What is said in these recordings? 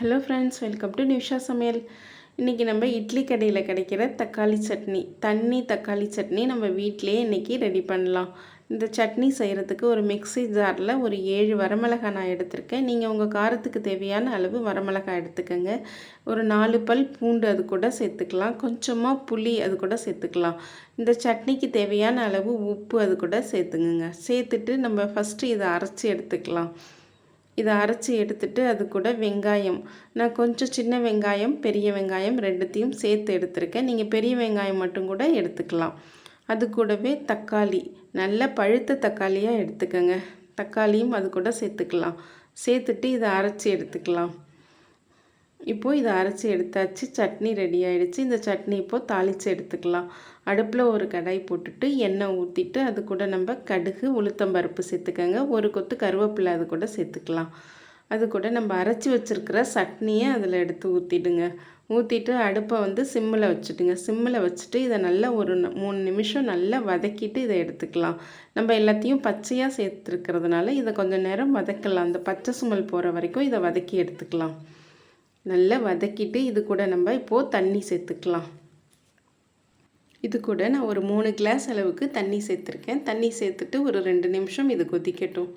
Hello friends welcome to Nisha சமையல் இன்றைக்கி நம்ம இட்லி கடையில் கிடைக்கிற தக்காளி சட்னி தண்ணி தக்காளி சட்னி நம்ம வீட்டிலேயே இன்றைக்கி ரெடி பண்ணலாம். இந்த சட்னி செய்கிறதுக்கு ஒரு மிக்ஸி ஜாரில் ஒரு ஏழு வரமிளகாய் நான் எடுத்திருக்கேன். நீங்கள் உங்கள் காரத்துக்கு தேவையான அளவு வரமிளகாய் எடுத்துக்கோங்க. ஒரு நாலு பல் பூண்டு அது கூட சேர்த்துக்கலாம். கொஞ்சமாக புளி அது கூட சேர்த்துக்கலாம். இந்த சட்னிக்கு தேவையான அளவு உப்பு அது கூட சேர்த்துங்க சேர்த்துட்டு நம்ம ஃபஸ்ட்டு இதை அரைச்சி எடுத்துக்கலாம். இதை அரைச்சி எடுத்துட்டு அது கூட வெங்காயம். நான் கொஞ்சம் சின்ன வெங்காயம் பெரிய வெங்காயம் ரெண்டுத்தையும் சேர்த்து எடுத்திருக்கேன். நீங்கள் பெரிய வெங்காயம் மட்டும் கூட எடுத்துக்கலாம். அது கூடவே தக்காளி. நல்ல பழுத்த தக்காளியாக எடுத்துக்கோங்க. தக்காளியும் அது கூட சேர்த்துக்கலாம். சேர்த்துட்டு இதை அரைச்சி எடுத்துக்கலாம். இப்போது இதை அரைச்சி எடுத்தாச்சு. சட்னி ரெடி ஆகிடுச்சு இந்த சட்னி இப்போது தாளித்து எடுத்துக்கலாம். அடுப்பில் ஒரு கடாய் போட்டுட்டு எண்ணெய் ஊற்றிட்டு அது கூட நம்ம கடுகு உளுத்தம்பருப்பு சேர்த்துக்கோங்க. ஒரு கொத்து கருவேப்பிலை அது கூட சேர்த்துக்கலாம். அது கூட நம்ம அரைச்சி வச்சுருக்கிற சட்னியை அதில் எடுத்து ஊற்றிடுங்க ஊற்றிட்டு அடுப்பை வந்து சிம்மில் வச்சுட்டுங்க. சிம்மில் வச்சுட்டு இதை நல்லா ஒரு மூணு நிமிஷம் நல்லா வதக்கிட்டு இதை எடுத்துக்கலாம். நம்ம எல்லாத்தையும் பச்சையாக சேர்த்துருக்கிறதுனால இதை கொஞ்சம் நேரம் வதக்கலாம். அந்த பச்சை சுமல் போகிற வரைக்கும் இதை வதக்கி எடுத்துக்கலாம். நல்லா வதக்கிட்டு இது கூட நம்ம இப்போது தண்ணி சேர்த்துக்கலாம். இது கூட நான் ஒரு மூணு கிளாஸ் அளவுக்கு தண்ணி சேர்த்துருக்கேன். தண்ணி சேர்த்துட்டு ஒரு ரெண்டு நிமிஷம் இது கொதிக்கட்டும்.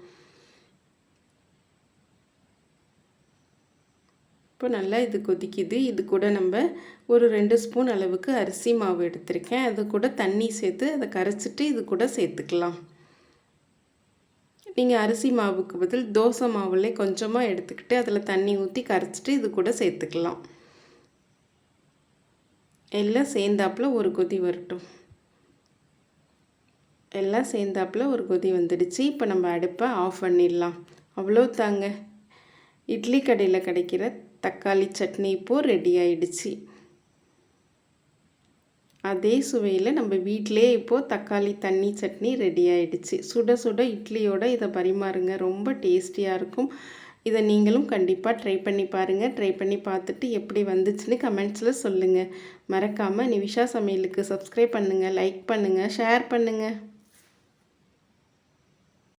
இப்போ நல்லா இது கொதிக்குது. இது கூட நம்ம ஒரு ரெண்டு ஸ்பூன் அளவுக்கு அரிசி மாவு எடுத்திருக்கேன். அது கூட தண்ணி சேர்த்து அதை கரைச்சிட்டு இது கூட சேர்த்துக்கலாம். நீங்கள் அரிசி மாவுக்கு பதில் தோசை மாவுலே கொஞ்சமாக எடுத்துக்கிட்டு அதில் தண்ணி ஊற்றி கரைச்சிட்டு இது கூட சேர்த்துக்கலாம். எல்லாம் சேர்ந்தாப்பில் ஒரு கொதி வரட்டும். எல்லாம் சேர்ந்தாப்பில் ஒரு கொதி வந்துடுச்சு. இப்போ நம்ம அடுப்பை ஆஃப் பண்ணிடலாம். அவ்வளோ தாங்க இட்லி கடையில் கிடைக்கிற தக்காளி சட்னி இப்போது ரெடி ஆயிடுச்சு. அதே சுவையில் நம்ம வீட்டிலே இப்போது தக்காளி தண்ணி சட்னி ரெடி ஆயிடுச்சு. சுட சுட இட்லியோட இதை பரிமாறுங்க. ரொம்ப டேஸ்டியாக இருக்கும். இதை நீங்களும் கண்டிப்பாக ட்ரை பண்ணி பாருங்கள் ட்ரை பண்ணி பார்த்துட்டு எப்படி வந்துச்சுன்னு கமெண்ட்ஸில் சொல்லுங்கள் மறக்காமல் நிவிஷா சமையலுக்கு சப்ஸ்கிரைப் பண்ணுங்கள் லைக் பண்ணுங்கள் ஷேர் பண்ணுங்கள்